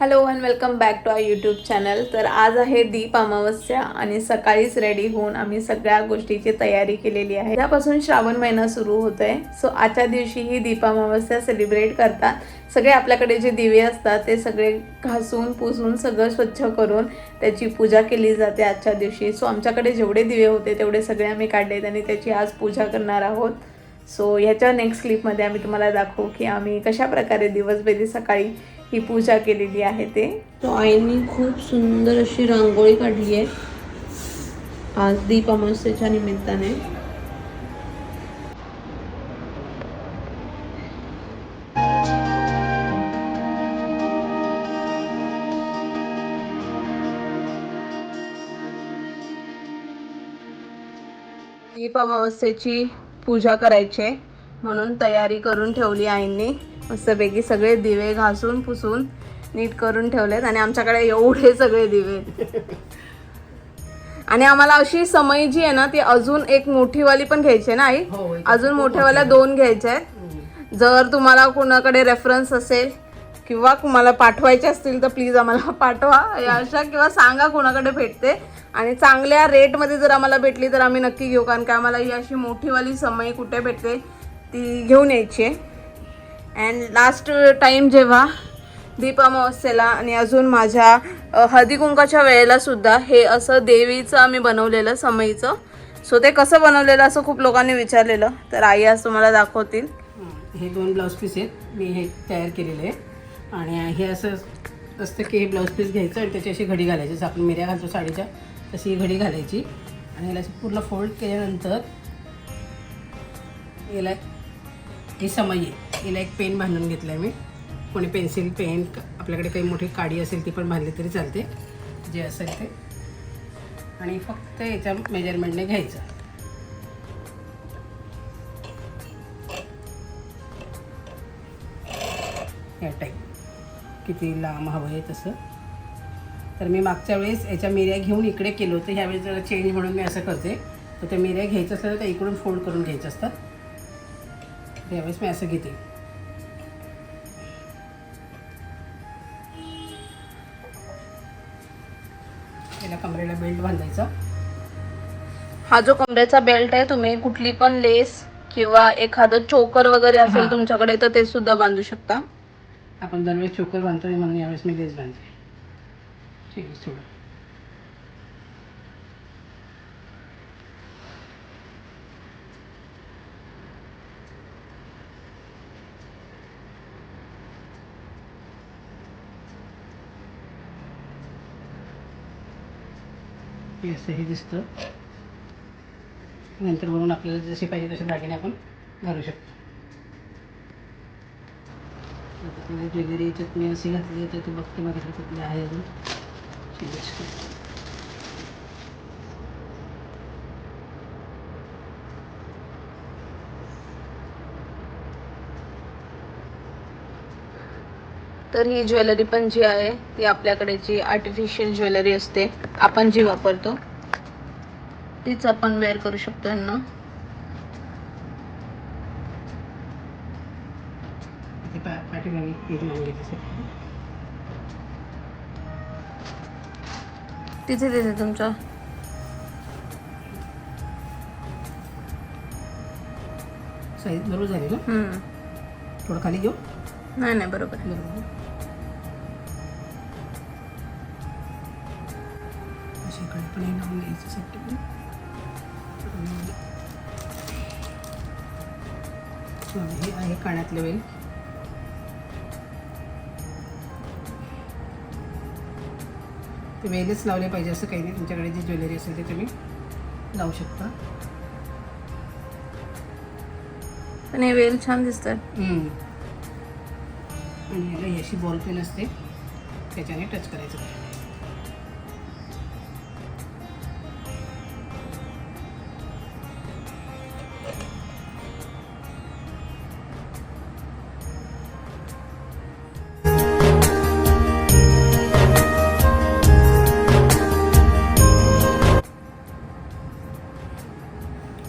Welcome back to our YouTube channel तर आज आहे दीप अमावस्या आणि सकाळीच रेडी होऊन आम्ही सगळ्या गोष्टीची तयारी केलेली आहे. त्यापासून श्रावण महिना सुरू होत आहे सो आजच्या दिवशी ही दीप अमावस्या सेलिब्रेट करतात. सगळे आपल्याकडे जे दिवे असतात ते सगळे घासून पुसून सगळं स्वच्छ करून त्याची पूजा केली जाते आजच्या दिवशी. सो आमच्याकडे जेवढे दिवे होते तेवढे सगळे आम्ही काढलेत आणि त्याची आज पूजा करणार आहोत. सो ह्याच्या नेक्स्ट क्लिपमध्ये आम्ही तुम्हाला दाखवू की आम्ही कशा प्रकारे दिवसभेदी सकाळी ही पूजा केलेली आहे ते. तो आईने खूप सुंदर अशी रांगोळी काढली आहे. आज दीप अमावस्येच्या निमित्ताने. दीप अमावस्येची पूजा करायची आहे. म्हणून तयारी करून ठेवली आईंनी. मस्तपैकी सगळे दिवे घासून पुसून नीट करून ठेवलेत आणि आमच्याकडे एवढे सगळे दिवे. आणि आम्हाला अशी समय जी आहे ना ती अजून एक मोठीवाली पण घ्यायची आहे ना आई? अजून मोठ्यावाल्या दोन घ्यायच्या आहेत. जर तुम्हाला कोणाकडे रेफरन्स असेल किंवा तुम्हाला पाठवायचे असतील तर प्लीज आम्हाला पाठवा. या अशा किंवा सांगा कोणाकडे भेटते. आणि चांगल्या रेटमध्ये जर आम्हाला भेटली तर आम्ही नक्की घेऊ. कारण की आम्हाला ही अशी मोठीवाली समय कुठे भेटते? ती घेऊन यायची. आहे अँड लास्ट टाईम जेव्हा दीप अमावस्येला आणि अजून माझ्या हळदीकुंकाच्या हळदी कुंकाच्या वेळेला सुद्धा हे असं देवीचं आम्ही बनवलेलं समईचं. सो ते कसं बनवलेलं असं खूप लोकांनी विचारलेलं. तर आई आज तुम्हाला दाखवतील. हे दोन ब्लाऊज पीस आहेत. मी हे तयार केलेले आहे आणि हे असं असतं की हे ब्लाऊज पीस घ्यायचं आणि त्याची अशी घडी घालायची. जसं आपण मिऱ्या घालतो साडीच्या तशी ही घडी घालायची. आणि याला पूर्ण फोल्ड केल्यानंतर याला ही समई आहे. हिला एक पेन बांधून घेतलं आहे मी. कोणी पेन्सिल पेन आपल्याकडे काही मोठी काडी असेल ती पण बांधली तरी चालते. जे असेल ते. आणि फक्त याच्या मेजरमेंटने घ्यायचं. या टाईप किती लांब हवं आहे तसं. तर मी मागच्या वेळेस याच्या मिऱ्या घेऊन इकडे केलं होतं. ह्यावेळेस जरा चेंज म्हणून मी असं करते. तर त्या मिऱ्या घ्यायचं असलं तर इकडून फोल्ड करून घ्यायचं असतात. यावेळेस मी असं घेते. याला कमरेला बेल्ट बांधायचा. हा जो कमरेचा बेल्ट आहे तुम्ही कुठली पण लेस किंवा एखादं चोकर वगैरे असेल. तुमच्याकडे तर ते सुद्धा बांधू शकता. आपण दरवेळेस चोकर बांधतो म्हणून यावेळेस मी लेस बांधते. ठीक आहे थोडं हे दिसतं. नंतर वरून आपल्याला जसे पाहिजे तसे दागिने आपण घालू शकतो. ज्वेलरी याच्यात मी अशी घातली तर ते बघते माझ्याकडे कुठली आहे अजून. तर ही ज्वेलरी पण जी आहे ती आपल्याकडे जी आर्टिफिशियल ज्वेलरी असते आपण जी वापरतो तीच आपण वेअर करू शकतो यांना. तिथे तिथे तुमच्या साईज बरोबर झाली ना. थोडं खाली घेऊ. नाही नाही बरोबर. आहे. बरोबर अशा इकडे पण हे लावून घ्यायचं साठी हे आहे कानातले वेल. ते वेलच लावले पाहिजे असं काही नाही. तुमच्याकडे जी ज्वेलरी असेल ते तुम्ही लावू शकता. पण हे वेल छान दिसतात. आणि याला ही अशी बॉल पेन असते त्याच्याने टच करायचं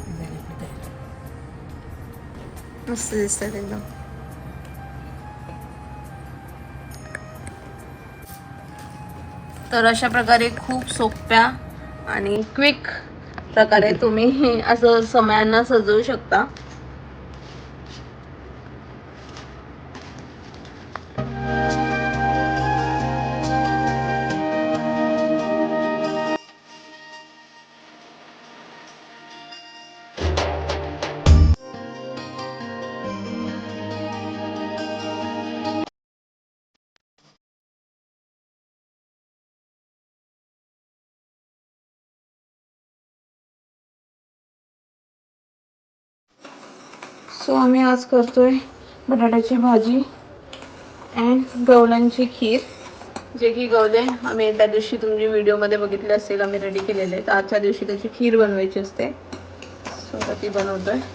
झाली आपली तयारी. मस्त दिसतात एकदम तर अशा प्रकारे खूप सोप्या आणि क्विक प्रकारे तुम्ही असं समयांना सजवू शकता. सो आम्ही आज करतो आहे बटाट्याची भाजी अँड गवल्यांची खीर. जे की गवले आम्ही त्या दिवशी तुमची व्हिडिओमध्ये बघितले असेल आम्ही रेडी केलेले तर आजच्या दिवशी त्याची खीर बनवायची असते. सो ती बनवतो आहे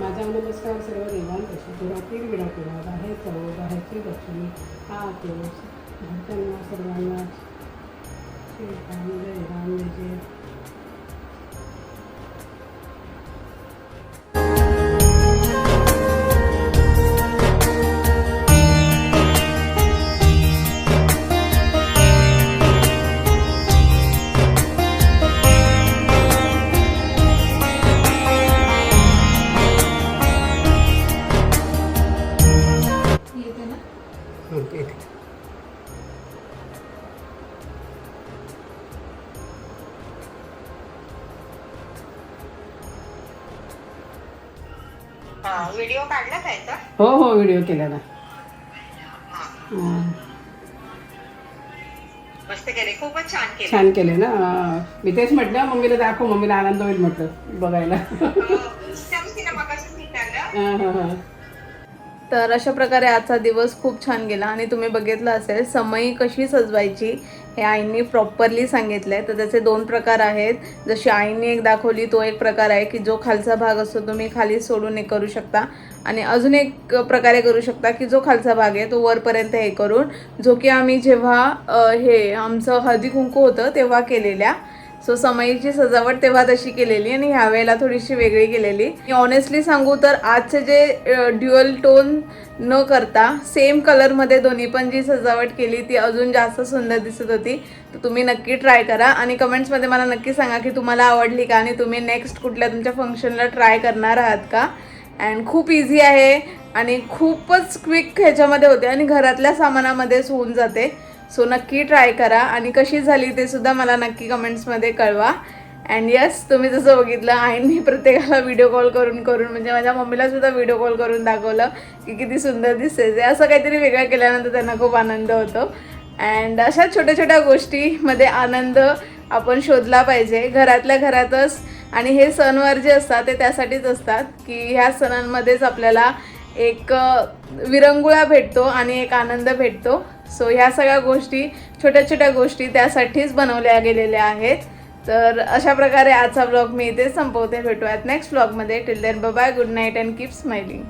माझा नमस्कार सर्व देवांपासून घरातील विडाकुला बाहेर चव बाहेरची लक्ष्मी हा तेवस भक्तांना सर्वांना. श्रीराम जय राम जय. व्हिडिओ काढला हो हो व्हिडिओ केला ना. मस्त केले खूपच छान केले. छान केले ना. मी तेच म्हटलं मम्मीला दाखव मम्मीला आनंद होईल म्हटलं बघायला. हं, हं, हं. तर अशा प्रकारे आजचा दिवस खूप छान गेला आणि तुम्ही बघितलं असेल समई कशी सजवायची हे आईंनी प्रॉपरली सांगितलंय. तर त्याचे दोन प्रकार आहेत. जशी आईंनी एक दाखवली तो एक प्रकार आहे की जो खालचा भाग असतो तुम्ही खाली सोडून एक करू शकता. आणि अजून एक प्रकारे करू शकता की जो खालचा भाग आहे तो वरपर्यंत हे करून जो की आम्ही जेव्हा हे आमचं हळदी कुंकू होतं तेव्हा केलेल्या सो समईची सजावट तेव्हा तशी केलेली आणि ह्या वेळेला थोडीशी वेगळी केलेली. ऑनेस्टली सांगू तर आजचे जे ड्युअल टोन न करता सेम कलरमध्ये दोन्ही पण जी सजावट केली ती अजून जास्त सुंदर दिसत होती. तर तुम्ही नक्की ट्राय करा आणि कमेंट्समध्ये मला नक्की सांगा की तुम्हाला आवडली का आणि तुम्ही नेक्स्ट कुठल्या तुमच्या फंक्शनला ट्राय करणार आहात का? अँड खूप इझी आहे आणि खूपच क्विक ह्याच्यामध्ये होते आणि घरातल्या सामानामध्येच होऊन जाते. सो नक्की ट्राय करा. आणि कशी झाली ते सुद्धा मला नक्की कमेंट्समध्ये कळवा. अँड यस तुम्ही जसं बघितलं आईंनी प्रत्येकाला व्हिडिओ कॉल करून करून म्हणजे माझ्या मम्मीला सुद्धा व्हिडिओ कॉल करून दाखवलं की किती सुंदर दिसते ते असं काहीतरी वेगळं केल्यानंतर त्यांना खूप आनंद होतो. अँड अशा छोट्या छोट्या गोष्टीमध्ये आनंद आपण शोधला पाहिजे. घरातल्या घरातच आणि हे सणवार जे असतात ते त्यासाठीच असतात की ह्या सणांमध्येच आपल्याला एक विरंगुळा भेटतो आणि एक आनंद भेटतो. सो ह्या सगळ्या गोष्टी छोट्या छोट्या गोष्टी त्यासाठीच बनवल्या गेलेल्या आहेत. तर अशा प्रकारे आजचा ब्लॉग मी इथे संपवते. भेटूयात नेक्स्ट ब्लॉगमध्ये till then bye good night and keep smiling